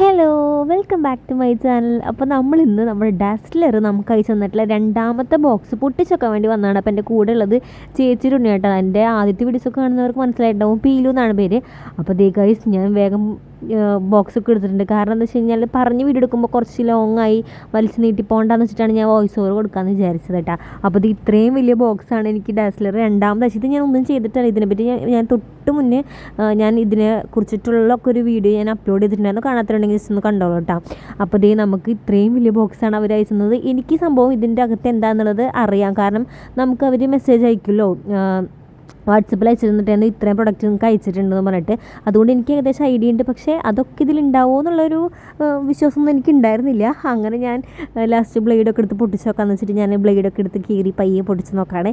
Hello welcome back to my channel അപ്പോൾ നമ്മൾ ഇന്ന് നമ്മുടെ ഡാസ്ലർ നമുക്ക് അയച്ചു തന്നിട്ടുള്ള രണ്ടാമത്തെ ബോക്സ് പൊട്ടിച്ചൊക്കാൻ വേണ്ടി വന്നതാണ്. അപ്പോൾ എന്റെ കൂടെ ഉള്ളത് ചേച്ചി ഉണ്ണി കേട്ടോ എന്റെ ആദ്യത്തെ വീഡിയോസൊക്കെ കാണുന്നവർക്ക് മനസ്സിലായിട്ടുണ്ടാവും. പീലു എന്നാണ് പേര്. അപ്പോൾ ദേ ഗൈസ് ഞാൻ വേഗം ബോക്സ് ഒക്കെ എടുത്തിട്ടുണ്ട്. കാരണം എന്താ വെച്ച് കഴിഞ്ഞാൽ പറഞ്ഞ് വീഡിയോ എടുക്കുമ്പോൾ കുറച്ച് ലോങ് ആയി വലിച്ച് നീട്ടി പോകണ്ടെന്ന് വെച്ചിട്ടാണ് ഞാൻ വോയിസ് ഓവർ കൊടുക്കാമെന്ന് വിചാരിച്ചത് കേട്ടോ. അപ്പോൾ ഇത് ഇത്രയും വലിയ ബോക്സാണ് എനിക്ക് ഡാസ്ലർ രണ്ടാമത് ഇത് ഞാൻ ഒന്നും ചെയ്തിട്ടില്ല. ഇതിനെപ്പറ്റി ഞാൻ ഞാൻ തൊട്ട് മുന്നേ ഞാൻ ഇതിനെ കുറിച്ചിട്ടുള്ള ഒക്കെ ഒരു വീഡിയോ ഞാൻ അപ്ലോഡ് ചെയ്തിട്ടുണ്ടായിരുന്നു കാണാത്തിട്ടുണ്ടെങ്കിൽ ജസ്റ്റ് ഒന്ന് കണ്ടോളൂ കേട്ടോ. അപ്പോൾ ഇതേ നമുക്ക് ഇത്രയും വലിയ ബോക്സാണ് അവർ അയച്ചുന്നത് എനിക്ക് സംഭവം ഇതിന്റെ അകത്ത് എന്താണെന്നുള്ളത് അറിയാം. കാരണം നമുക്ക് അവർ മെസ്സേജ് അയക്കുമല്ലോ. വാട്സപ്പിൽ അയച്ചിരുന്നിട്ടായിരുന്നു ഇത്രയും പ്രൊഡക്റ്റ് നിങ്ങൾക്ക് അയച്ചിട്ടുണ്ടെന്ന് പറഞ്ഞിട്ട്. അതുകൊണ്ട് എനിക്ക് ഏകദേശം ഐഡിയ ഉണ്ട്. പക്ഷേ അതൊക്കെ ഇതിലുണ്ടാവുമോ എന്നുള്ളൊരു വിശ്വാസമൊന്നും എനിക്ക് ഉണ്ടായിരുന്നില്ല അങ്ങനെ ഞാൻ ലാസ്റ്റ് ബ്ലേഡൊക്കെ എടുത്ത് പൊട്ടിച്ച് നോക്കാമെന്ന് വെച്ചിട്ട് ഞാൻ ബ്ലേഡൊക്കെ എടുത്ത് കീറി പയ്യെ പൊട്ടിച്ച് നോക്കുകയാണ്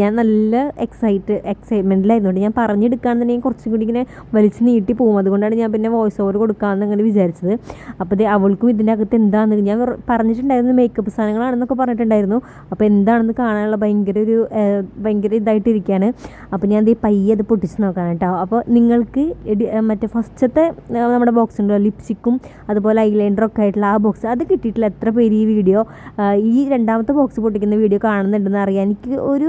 ഞാൻ നല്ല എക്സൈറ്റ് എക്സൈറ്റ്മെന്റിലായിരുന്നുകൊണ്ട് ഞാൻ പറഞ്ഞെടുക്കുകയാണെന്നുണ്ടെങ്കിൽ കുറച്ചും കൂടി ഇങ്ങനെ വലിച്ച് നീട്ടി പോകും അതുകൊണ്ടാണ് ഞാൻ പിന്നെ വോയിസ് ഓവർ കൊടുക്കാമെന്ന് അങ്ങനെ വിചാരിച്ചത്. അപ്പോൾ ഇത് അവൾക്കും ഇതിന്റെ അകത്ത് എന്താണെന്ന് ഞാൻ പറഞ്ഞിട്ടുണ്ടായിരുന്നു മേക്കപ്പ് സാധനങ്ങളാണെന്നൊക്കെ പറഞ്ഞിട്ടുണ്ടായിരുന്നു. അപ്പോൾ എന്താണെന്ന് കാണാനുള്ള ഭയങ്കര ഒരു ഭയങ്കര ഇതായിട്ടിരിക്കുകയാണ് അപ്പോൾ ഞാൻ ദേ പയ്യെ അത് പൊട്ടിച്ച് നോക്കാം കേട്ടോ അപ്പോൾ നിങ്ങൾക്ക് മറ്റേ ഫസ്റ്റത്തെ നമ്മുടെ ബോക്സ് ഉണ്ടല്ലോ ലിപ്സ്റ്റിക്കും അതുപോലെ ഐലൈനറൊക്കെ ആയിട്ടുള്ള ആ ബോക്സ് അത് കിട്ടിയിട്ടില്ല. എത്ര പേര് ഈ വീഡിയോ ഈ രണ്ടാമത്തെ ബോക്സ് പൊട്ടിക്കുന്ന വീഡിയോ കാണുന്നുണ്ടെന്ന് അറിയാൻ എനിക്ക് ഒരു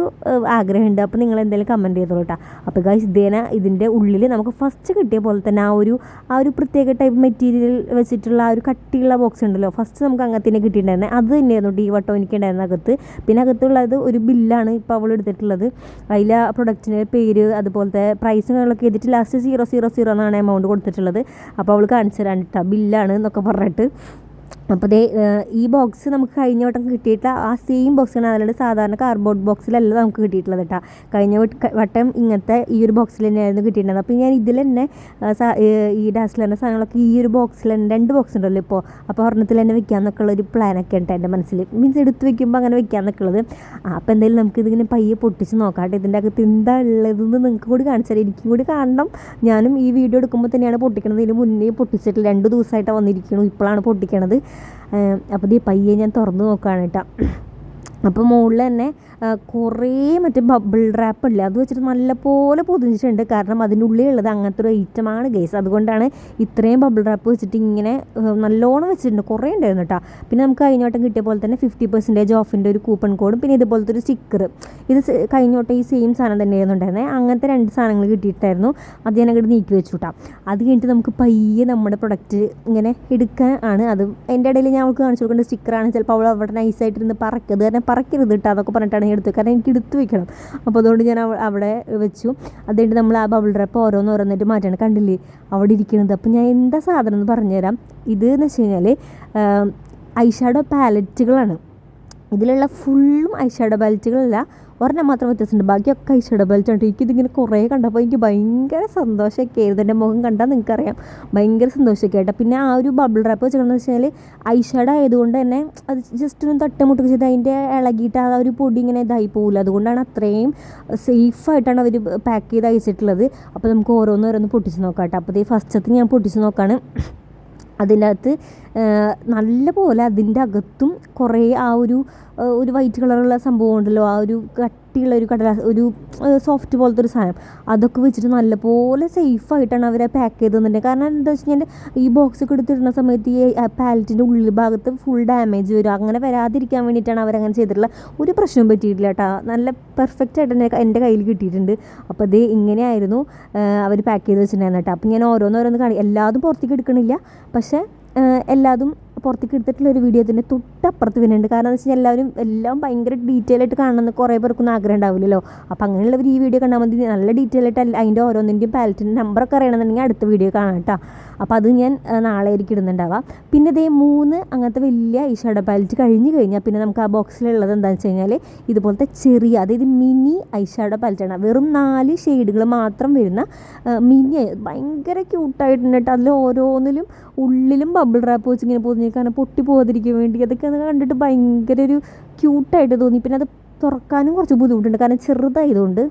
ആഗ്രഹമുണ്ട്. അപ്പോൾ നിങ്ങൾ എന്തെങ്കിലും കമന്റ് ചെയ്തോളൂ കേട്ടോ അപ്പോൾ ഗൈസ് ഇതേന ഇതിന്റെ ഉള്ളിൽ നമുക്ക് ഫസ്റ്റ് കിട്ടിയ പോലെ തന്നെ ആ ഒരു ആ ഒരു പ്രത്യേക ടൈപ്പ് മെറ്റീരിയൽ വെച്ചിട്ടുള്ള ആ ഒരു കട്ടിയുള്ള ബോക്സ് ഉണ്ടല്ലോ. ഫസ്റ്റ് നമുക്ക് അങ്ങനെ തന്നെ കിട്ടിയിട്ടുണ്ടായിരുന്നത് അത് തന്നെയായിരുന്നു ഈ വട്ടം എനിക്ക് ഉണ്ടായിരുന്ന അകത്ത്. പിന്നെ അകത്തുള്ളത് ഒരു ബില്ലാണ് ഇപ്പോൾ അവൾ എടുത്തിട്ടുള്ളത്. അതിൽ ആ പ്രൊഡക്റ്റിന്റെ പേര് അതുപോലത്തെ പ്രൈസ് കാര്യങ്ങളൊക്കെ എഴുതിയിട്ട് ലാസ്റ്റ് സീറോ സീറോ സീറോ എന്നാണ് എമൗണ്ട് കൊടുത്തിട്ടുള്ളത്. അപ്പോൾ അവൾ കാണിച്ചു തരാൻ ബില്ലാണ് എന്നൊക്കെ പറഞ്ഞിട്ട്. അപ്പോൾ ദേ ഈ ബോക്സ് നമുക്ക് കഴിഞ്ഞ വട്ടം കിട്ടിയിട്ടുള്ള ആ സെയിം ബോക്സ് ആണ് അതിലുള്ള സാധാരണ കാർഡ്ബോർഡ് ബോക്സിലല്ല നമുക്ക് കിട്ടിയിട്ടുള്ളത് കേട്ടോ. കഴിഞ്ഞ വട്ടം ഇങ്ങനത്തെ ഈ ഒരു ബോക്സിൽ തന്നെയായിരുന്നു കിട്ടിയിട്ടുള്ളത്. അപ്പോൾ ഞാൻ ഇതിൽ തന്നെ ഈ ഡാസ്ലറിന്റെ സാധനങ്ങളൊക്കെ ഈ ഒരു ബോക്സിൽ തന്നെ രണ്ട് ബോക്സ് ഉണ്ടല്ലോ ഇപ്പോൾ. അപ്പോൾ ഒരെണ്ണത്തിൽ തന്നെ വെക്കാമെന്നൊക്കെ എന്നൊക്കെയുള്ള ഒരു പ്ലാനൊക്കെ ഉണ്ട് എന്റെ മനസ്സിൽ. മീൻസ് എടുത്ത് വെക്കുമ്പോൾ അങ്ങനെ വെക്കാമെന്നൊക്കെ ഉള്ളത് അപ്പോൾ എന്തായാലും നമുക്ക് ഇതിങ്ങനെ പയ്യെ പൊട്ടിച്ച് നോക്കാം ഇതിന്റെ അകത്ത് എന്താ ഉള്ളതെന്ന് നിങ്ങൾക്ക് കൂടി കാണിച്ചാൽ എനിക്കും കൂടി കാണണം. ഞാനും ഈ വീഡിയോ എടുക്കുമ്പോൾ തന്നെയാണ് പൊട്ടിക്കണത്. ഇതിന് മുന്നേ പൊട്ടിച്ചിട്ട് രണ്ട് ദിവസമായിട്ടാണ് വന്നിരിക്കുന്നു ഇപ്പോഴാണ് പൊട്ടിക്കണത്. അപ്പോൾ ഈ പയ്യെ ഞാൻ തുറന്നു നോക്കുകയാണ് കേട്ടോ. അപ്പോൾ മുകളിൽ തന്നെ കുറേ മറ്റേ ബബിൾ റാപ്പ് ഇല്ല? അത് വെച്ചിട്ട് നല്ലപോലെ പൊതിഞ്ഞിട്ടുണ്ട്. കാരണം അതിന്റെ ഉള്ളിലുള്ളത് അങ്ങനത്തെ ഒരു ഐറ്റമാണ് ഗേസ് അതുകൊണ്ടാണ് ഇത്രയും ബബിൾ റാപ്പ് വെച്ചിട്ട് ഇങ്ങനെ നല്ലോണം വെച്ചിട്ടുണ്ട്. കുറേ ഉണ്ടായിരുന്നു കേട്ടോ പിന്നെ നമുക്ക് കഴിഞ്ഞ വട്ടം കിട്ടിയ പോലെ തന്നെ ഫിഫ്റ്റി പെർസെന്റേജ് ഓഫിന്റെ ഒരു കൂപ്പൺ കോഡും പിന്നെ ഇതുപോലത്തെ ഒരു സ്റ്റിക്കർ ഇത് കഴിഞ്ഞ വട്ടം ഈ സെയിം സാധനം തന്നെയായിരുന്നു ഉണ്ടായിരുന്നത് അങ്ങനത്തെ രണ്ട് സാധനങ്ങൾ കിട്ടിയിട്ടായിരുന്നു. അത് ഞാൻ അങ്ങോട്ട് നീക്കി വെച്ചു കേട്ടോ അത് കഴിഞ്ഞിട്ട് നമുക്ക് പയ്യെ നമ്മുടെ പ്രൊഡക്റ്റ് ഇങ്ങനെ എടുക്കാൻ ആണ്. അത് എന്റെ ഇടയിൽ ഞാൻ അവൾക്ക് കാണിച്ചു കൊടുക്കേണ്ട സ്റ്റിക്കറാണ് ചിലപ്പോൾ അവൾ അവിടെ നൈസായിട്ടിരുന്ന് പറക്കത് കാരണം പറക്കരുത് കേട്ടോ അതൊക്കെ പറഞ്ഞിട്ടാണ് ഞാൻ എടുത്തത്. കാരണം എനിക്ക് എടുത്തു വെക്കണം. അപ്പോൾ അതുകൊണ്ട് ഞാൻ അവിടെ വെച്ചു. അതുകൊണ്ട് നമ്മൾ ആ ബബിൾ ഡ്രപ്പ് ഓരോന്ന് ഓരോന്നായിട്ട് മാറ്റണം. കണ്ടില്ലേ? അവിടെ ഇരിക്കുന്നത് അപ്പോൾ ഞാൻ എന്താ സാധനം എന്ന് പറഞ്ഞുതരാം. ഇത് എന്ന് വെച്ച് കഴിഞ്ഞാൽ ഐഷാഡോ പാലറ്റുകളാണ് ഇതിലുള്ള ഫുള്ളും ഐഷാഡോ പാലറ്റുകളല്ല ഒരെണ്ണം മാത്രം വ്യത്യാസമുണ്ട്. ബാക്കിയൊക്കെ ഐഷാഡോ ഉണ്ട് എനിക്കിതിങ്ങനെ കുറേ കണ്ടപ്പോൾ എനിക്ക് ഭയങ്കര സന്തോഷമൊക്കെ ആയിരുന്നു. എന്റെ മുഖം കണ്ടാൽ നിങ്ങൾക്കറിയാം. ഭയങ്കര സന്തോഷമൊക്കെ ആയിട്ട്. പിന്നെ ആ ഒരു ബബിൾ റാപ്പ് വെച്ചിട്ടുണ്ടെന്ന് വെച്ചാൽ ഐഷാഡോ ആയതുകൊണ്ട് തന്നെ അത് ജസ്റ്റ് ഒന്ന് തട്ടുമുട്ടൊക്കെ ചെയ്ത് അതിന്റെ ഇളകിയിട്ട് ആ ഒരു പൊടി ഇങ്ങനെ ഇതായി പോകില്ല അതുകൊണ്ടാണ് അത്രയും സേഫായിട്ടാണ് അവർ പാക്ക് ചെയ്ത് അയച്ചിട്ടുള്ളത്. അപ്പോൾ നമുക്ക് ഓരോന്നോരോന്ന് ഓരോന്ന് പൊട്ടിച്ച് നോക്കാം കേട്ടോ. അപ്പോൾ ഈ ഫസ്റ്റത്തെ ഞാൻ പൊട്ടിച്ച് നോക്കാണ്. നല്ലപോലെ നല്ല പോലെ അതിന്റെ അകത്തും കുറേ ആ ഒരു ഒരു വൈറ്റ് കളറുള്ള സംഭവം ഉണ്ടല്ലോ ആ ഒരു കട്ടിയുള്ള ഒരു കടലാസ് ഒരു സോഫ്റ്റ് പോലത്തെ ഒരു സാധനം. അതൊക്കെ വെച്ചിട്ട് നല്ലപോലെ സേഫായിട്ടാണ് അവരെ പാക്ക് ചെയ്ത് തന്നിട്ട്. കാരണം എന്താ വെച്ച് കഴിഞ്ഞാൽ ഈ ബോക്സ് ഒക്കെ എടുത്തിടുന്ന സമയത്ത് ഈ പാലറ്റിന്റെ ഉള്ളിൽ ഭാഗത്ത് ഫുൾ ഡാമേജ് വരും. അങ്ങനെ വരാതിരിക്കാൻ വേണ്ടിയിട്ടാണ് അവരങ്ങനെ ചെയ്തിട്ടുള്ള ഒരു പ്രശ്നവും പറ്റിയിട്ടില്ല കേട്ടോ. നല്ല പെർഫെക്റ്റ് ആയിട്ട് തന്നെ എന്റെ കയ്യിൽ കിട്ടിയിട്ടുണ്ട്. അപ്പോൾ ഇത് ഇങ്ങനെയായിരുന്നു അവർ പാക്ക് ചെയ്ത് വെച്ചിട്ടുണ്ടായിരുന്നു കേട്ടോ. അപ്പോൾ ഞാൻ ഓരോന്നോരോന്ന് കാണി എല്ലാതും പുറത്തേക്ക് എടുക്കണില്ല. പക്ഷേ എല്ലാതും പുറത്തേക്ക് എടുത്തിട്ടുള്ള ഒരു വീഡിയോ തന്നെ തൊട്ടപ്പുറത്ത് വരുന്നുണ്ട്. കാരണം എന്ന് വെച്ചാൽ എല്ലാവരും എല്ലാം ഭയങ്കര ഡീറ്റെയിൽ ആയിട്ട് കാണണമെന്ന് കുറേ പേർക്കൊന്നും ആഗ്രഹം ഉണ്ടാവില്ലല്ലോ. അപ്പോൾ അങ്ങനെയുള്ളവർ ഈ വീഡിയോ കണ്ടാൽ മതി. നല്ല ഡീറ്റെയിൽ ആയിട്ട് അതിന്റെ ഓരോന്നിന്റെയും പാലറ്റിന്റെ നമ്പറൊക്കെ അറിയണമെന്നുണ്ടെങ്കിൽ അടുത്ത വീഡിയോ കാണാം കേട്ടോ. അപ്പോൾ അത് ഞാൻ നാളെ ആയിരിക്കും ഇടുന്നുണ്ടാവുക. പിന്നെ ഇതേ മൂന്ന് അങ്ങനത്തെ വലിയ ഐഷാഡോ പാലറ്റ് കഴിഞ്ഞ് കഴിഞ്ഞാൽ പിന്നെ നമുക്ക് ആ ബോക്സിലുള്ളത് എന്താണെന്ന് വെച്ച് കഴിഞ്ഞാൽ ഇതുപോലത്തെ ചെറിയ അതായത് മിനി ഐഷാഡോ പാലറ്റാണ് വെറും നാല് ഷെയ്ഡുകൾ മാത്രം വരുന്ന മിനി ഭയങ്കര ക്യൂട്ടായിട്ടുണ്ട് കേട്ടോ. അതിൽ ഓരോന്നിലും ഉള്ളിലും ബബിൾ റാപ്പ് വെച്ച് ഇങ്ങനെ പൊതിഞ്ഞ് കാരണം പൊട്ടി പോകാതിരിക്കാൻ വേണ്ടി. അതൊക്കെ കണ്ടിട്ട് ഭയങ്കര ഒരു ക്യൂട്ടായിട്ട് തോന്നി. പിന്നെ അത് തുറക്കാനും കുറച്ച് ബുദ്ധിമുട്ടുണ്ട്. കാരണം ചെറുതായതുകൊണ്ട്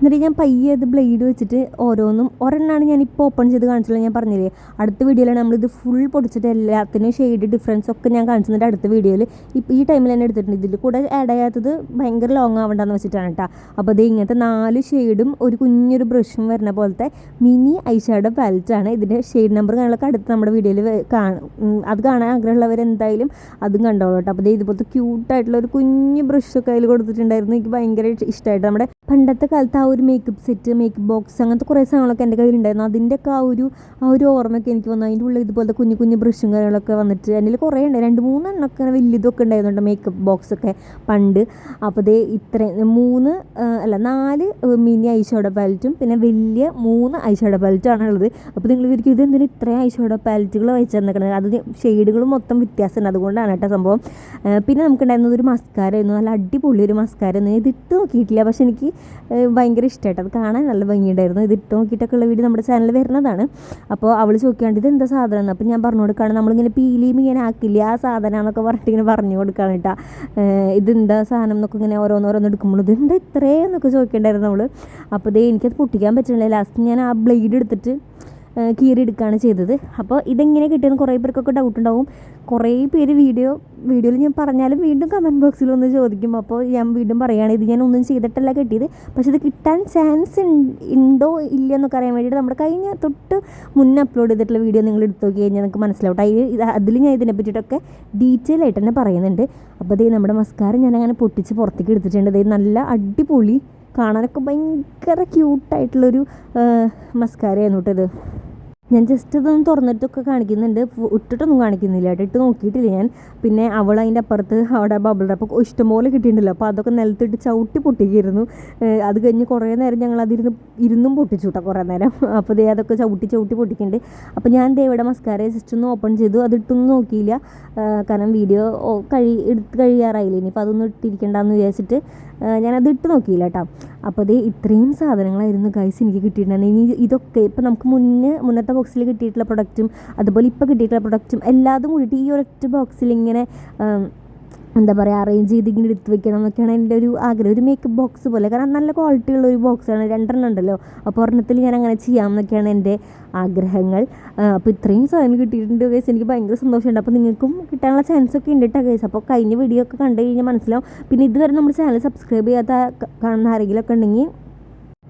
എന്നിട്ട് ഞാൻ പയ്യെ അത് ബ്ലേഡ് വെച്ചിട്ട് ഓരോന്നും ഒരെണ്ണമാണ് ഞാൻ ഇപ്പോൾ ഓപ്പൺ ചെയ്ത് കാണിച്ചുള്ളത് ഞാൻ പറഞ്ഞില്ലേ അടുത്ത വീഡിയോയിലാണ് നമ്മളിത് ഫുൾ പൊടിച്ചിട്ട് എല്ലാത്തിനും ഷെയ്ഡ് ഡിഫറൻസ് ഒക്കെ ഞാൻ കാണിച്ചിട്ട് അടുത്ത വീഡിയോയിൽ ഇപ്പോൾ ഈ ടൈമിൽ തന്നെ എടുത്തിട്ടുണ്ട്. ഇതിൽ കൂടെ ആഡ് ചെയ്യാത്തത് ഭയങ്കര ലോങ് ആവണ്ടെന്ന് വെച്ചിട്ടാണ് കേട്ടോ അപ്പോൾ അത് ഇങ്ങനത്തെ നാല് ഷെയ്ഡും ഒരു കുഞ്ഞൊരു ബ്രഷും വരുന്ന പോലത്തെ മിനി ഐഷാഡോ പാലറ്റാണ് ഇതിന്റെ ഷെയ്ഡ് നമ്പർ കാണാനൊക്കെ അടുത്ത് നമ്മുടെ വീഡിയോയിൽ കാണും അത് കാണാൻ ആഗ്രഹമുള്ളവർ എന്തായാലും അതും കണ്ടോളൂ കേട്ടോ അപ്പോൾ ദേ ഇതുപോലത്തെ ക്യൂട്ടായിട്ടുള്ള ഒരു കുഞ്ഞ് ബ്രഷൊക്കെ അതിൽ കൊടുത്തിട്ടുണ്ടായിരുന്നു. എനിക്ക് ഭയങ്കര ഇഷ്ടമായിട്ട് നമ്മുടെ പണ്ടത്തെ കാലത്ത് ആ ഒരു മേക്കപ്പ് സെറ്റ് മേക്കപ്പ് ബോക്സ് അങ്ങനത്തെ കുറേ സാധനങ്ങളൊക്കെ എന്റെ കയ്യിലുണ്ടായിരുന്നു. അതിന്റെയൊക്കെ ആ ഒരു ആ ഒരു ഓർമ്മയൊക്കെ എനിക്ക് വന്നു. അതിന്റെ ഉള്ളിൽ ഇതുപോലത്തെ കുഞ്ഞു കുഞ്ഞു ബ്രഷും കാര്യങ്ങളൊക്കെ വന്നിട്ട് എന്റെ കുറേ ഉണ്ട്. രണ്ട് മൂന്നെണ്ണൊക്കെ വലിയ വലിയതൊക്കെ ഉണ്ടായിരുന്നുണ്ട് മേക്കപ്പ് ബോക്സ് ഒക്കെ പണ്ട്. അപ്പോൾ ദേ ഇത്ര മൂന്ന് അല്ല നാല് മിനി ഐഷോഡോ പാലറ്റും പിന്നെ വലിയ മൂന്ന് ഐഷോഡോ പാലറ്റാണ് ഉള്ളത്. അപ്പോൾ നിങ്ങൾ വിചാരിക്കും എന്തിനും ഇത്രയും ഐഷോഡോ പാലറ്റുകൾ വെച്ച് തന്നിരിക്കുന്നത് അത് ഷെയ്ഡുകൾ മൊത്തം വ്യത്യാസമുണ്ട്. അതുകൊണ്ടാണ് കേട്ടോ സംഭവം. പിന്നെ നമുക്കുണ്ടായിരുന്നത് ഒരു മസ്കാരായിരുന്നു നല്ല അടിപൊളി ഒരു മസ്കാരായിരുന്നു ഇത് ഇട്ട് നോക്കിയിട്ടില്ല. പക്ഷെ എനിക്ക് ഭയങ്കര ഇഷ്ടമായിട്ട്. അത് കാണാൻ നല്ല ഭംഗിയുണ്ടായിരുന്നു. ഇത് ഇട്ട് നോക്കിയിട്ടൊക്കെ ഉള്ള വീഡിയോ നമ്മുടെ ചാനലിൽ വരുന്നതാണ്. അപ്പോൾ അവൾ ചോദിക്കാണ്ട് ഇത് എന്താ സാധനം? അപ്പോൾ ഞാൻ പറഞ്ഞു കൊടുക്കുകയാണ് നമ്മളിങ്ങനെ പീലിയും ഇങ്ങനെ ആക്കില്ല ആ സാധനം എന്നൊക്കെ പറഞ്ഞിട്ട് ഇങ്ങനെ പറഞ്ഞു കൊടുക്കുകയാണ് കേട്ടോ. ഇതെന്താ സാധനം എന്നൊക്കെ ഇങ്ങനെ ഓരോന്നോരോന്ന് എടുക്കുമ്പോൾ ഇതെന്താ ഇത്രയും എന്നൊക്കെ ചോദിക്കേണ്ടായിരുന്നു നമ്മൾ അപ്പോൾ ഇതേ എനിക്കത് പൊട്ടിക്കാൻ പറ്റുന്നില്ല. ലാസ്റ്റ് ഞാൻ ആ ബ്ലേഡ് എടുത്തിട്ട് കീറിയെടുക്കുകയാണ് ചെയ്തത്. അപ്പോൾ ഇതെങ്ങനെ കിട്ടിയെന്ന് കുറേ പേർക്കൊക്കെ ഡൗട്ട് ഉണ്ടാവും. കുറേ പേര് വീഡിയോ വീഡിയോയിൽ ഞാൻ പറഞ്ഞാലും വീണ്ടും കമന്റ് ബോക്സിൽ ഒന്ന് ചോദിക്കും. അപ്പോൾ ഞാൻ വീണ്ടും പറയുകയാണ് ഇത് ഞാൻ ഒന്നും ചെയ്തിട്ടല്ല കിട്ടിയത്. പക്ഷേ ഇത് കിട്ടാൻ ചാൻസ് ഉണ്ടോ ഇല്ല എന്നൊക്കെ അറിയാൻ വേണ്ടിയിട്ട് നമ്മുടെ കഴിഞ്ഞ തൊട്ട് മുന്നേ അപ്ലോഡ് ചെയ്തിട്ടുള്ള വീഡിയോ നിങ്ങൾ എടുത്തു നോക്കി കഴിഞ്ഞാൽ നിങ്ങൾക്ക് മനസ്സിലാവട്ടെ അതിൽ അതിൽ ഞാൻ ഇതിനെ പറ്റിയിട്ടൊക്കെ ഡീറ്റെയിൽ ആയിട്ട് തന്നെ പറയുന്നുണ്ട്. അപ്പോൾ അതേ നമ്മുടെ മസ്കാരം ഞാൻ അങ്ങനെ പൊട്ടിച്ച് പുറത്തേക്ക് എടുത്തിട്ടുണ്ട്. അതായത് നല്ല അടിപൊളി കാണാനൊക്കെ ഭയങ്കര ക്യൂട്ടായിട്ടുള്ളൊരു മസ്കാരയായിരുന്നു കേട്ടോ ഇത്. ഞാൻ ജസ്റ്റ് ഇതൊന്നും തുറന്നിട്ടൊക്കെ കാണിക്കുന്നുണ്ട്. ഇട്ടിട്ടൊന്നും കാണിക്കുന്നില്ല. ഇട്ട് നോക്കിയിട്ടില്ല ഞാൻ. പിന്നെ അവൾ അതിന്റെ അപ്പുറത്ത് അവിടെ ബബിൾ റാപ്പ് ഇഷ്ടംപോലെ കിട്ടിയിട്ടുണ്ടല്ലോ. അപ്പോൾ അതൊക്കെ നിലത്തിട്ട് ചവിട്ടി പൊട്ടിക്കായിരുന്നു ഏഹ് അത് കഴിഞ്ഞ് കുറേ നേരം ഞങ്ങൾ അതിരുന്ന് ഇരുന്നും പൊട്ടിച്ചു കേട്ടോ കുറേ നേരം. അപ്പോൾ ദേ അതൊക്കെ ചവിട്ടി ചവിട്ടി പൊട്ടിക്കുന്നുണ്ട്. അപ്പോൾ ഞാൻ ദേ ഇവിടെ മസ്കാര ജസ്റ്റ് ഒന്ന് ഓപ്പൺ ചെയ്തു. അത് ഇട്ടൊന്നും നോക്കിയില്ല. കാരണം വീഡിയോ കഴി എടുത്ത് കഴിയാറായില്ല. ഇനി ഇനിയിപ്പോൾ അതൊന്നും ഇട്ടിരിക്കണ്ടെന്ന് വിചാരിച്ചിട്ട് ഞാനത് ഇട്ട് നോക്കിയില്ല കേട്ടോ. അപ്പോൾ ദേ ഇത്രയും സാധനങ്ങളായിരുന്നു ഗൈസ് എനിക്ക് കിട്ടിയിട്ടുണ്ടായിരുന്നു. ഇനി ഇതൊക്കെ ഇപ്പോൾ നമുക്ക് മുന്നേ മുന്നത്തെ ബോക്സിൽ കിട്ടിയിട്ടുള്ള പ്രൊഡക്റ്റും അതുപോലെ ഇപ്പോൾ കിട്ടിയിട്ടുള്ള പ്രൊഡക്റ്റും എല്ലാതും കൂടിയിട്ട് ഈ ഒരൊറ്റ ബോക്സിൽ ഇങ്ങനെ എന്താ പറയുക അറേഞ്ച് ചെയ്ത് ഇങ്ങനെ എടുത്ത് വെക്കണം എന്നൊക്കെയാണ് എന്റെ ഒരു ആഗ്രഹം. ഒരു മേക്കപ്പ് ബോക്സ് പോലെ. കാരണം നല്ല ക്വാളിറ്റി ഉള്ള ഒരു ബോക്സാണ് രണ്ടെണ്ണം ഉണ്ടല്ലോ. അപ്പോൾ ഒരെണ്ണത്തിൽ ഞാൻ അങ്ങനെ ചെയ്യാമെന്നൊക്കെയാണ് എന്റെ ആഗ്രഹങ്ങൾ. അപ്പോൾ ഇത്രയും സാധനം കിട്ടിയിട്ടുണ്ട് കേസ് എനിക്ക് ഭയങ്കര സന്തോഷമുണ്ട്. അപ്പോൾ നിങ്ങൾക്കും കിട്ടാനുള്ള ചാൻസ് ഒക്കെ ഉണ്ട് കേട്ടോ കേസ് അപ്പോൾ കഴിഞ്ഞ വീഡിയോ ഒക്കെ കണ്ടു കഴിഞ്ഞാൽ മനസ്സിലാവും. പിന്നെ ഇതുവരെ നമ്മൾ ചാനൽ സബ്സ്ക്രൈബ് ചെയ്യാത്ത കാണുന്ന ആരെങ്കിലും ഒക്കെ ഉണ്ടെങ്കിൽ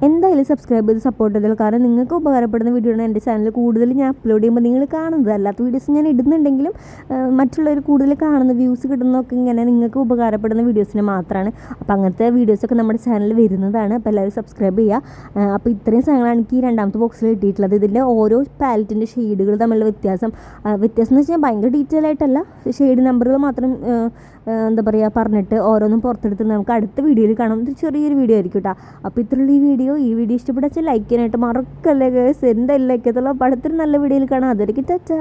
എന്തായാലും സബ്സ്ക്രൈബ് ചെയ്ത് സപ്പോർട്ട് ചെയ്താൽ കാരണം നിങ്ങൾക്ക് ഉപകാരപ്പെടുന്ന വീഡിയോ ആണ് എന്റെ ചാനൽ കൂടുതൽ ഞാൻ അപ്ലോഡ് ചെയ്യുമ്പോൾ നിങ്ങൾ കാണുന്നത്. അല്ലാത്ത വീഡിയോസ് ഞാൻ ഇടുന്നുണ്ടെങ്കിലും മറ്റുള്ളവർ കൂടുതൽ കാണുന്ന വ്യൂസ് കിട്ടുന്നതൊക്കെ ഇങ്ങനെ നിങ്ങൾക്ക് ഉപകാരപ്പെടുന്ന വീഡിയോസിന് മാത്രമാണ് അപ്പോൾ അങ്ങനത്തെ വീഡിയോസൊക്കെ നമ്മുടെ ചാനലിൽ വരുന്നതാണ്. അപ്പോൾ എല്ലാവരും സബ്സ്ക്രൈബ് ചെയ്യുക അപ്പോൾ ഇത്രയും സാധനങ്ങളാണ് എനിക്ക് ഈ രണ്ടാമത്തെ ബോക്സിൽ കിട്ടിയിട്ടുള്ളത്. ഇതിന്റെ ഓരോ പാലറ്റിന്റെ ഷെയ്ഡുകൾ തമ്മിലുള്ള വ്യത്യാസം. വ്യത്യാസം എന്ന് വെച്ചാൽ ഭയങ്കര ഡീറ്റെയിൽ ആയിട്ടല്ല. ഷെയ്ഡ് നമ്പറുകൾ മാത്രം എന്താ പറയുക പറഞ്ഞിട്ട് ഓരോന്നും പുറത്തെടുത്ത് നമുക്ക് അടുത്ത വീഡിയോയിൽ കാണാം. ഒരു ചെറിയൊരു വീഡിയോ ആയിരിക്കും കേട്ടോ അപ്പോൾ ഇത്രയുള്ള ഈ വീഡിയോ ഈ വീഡിയോ ഇഷ്ടപ്പെട്ടാൽ ലൈക്ക് ചെയ്യാനായിട്ട് മറക്കല്ലേ ഗേഴ്സ് എന്തായാലും ലൈക്കത്തുള്ള പടത്തിന് നല്ല വീഡിയോയിൽ കാണാം. അതൊരു ടാറ്റാ.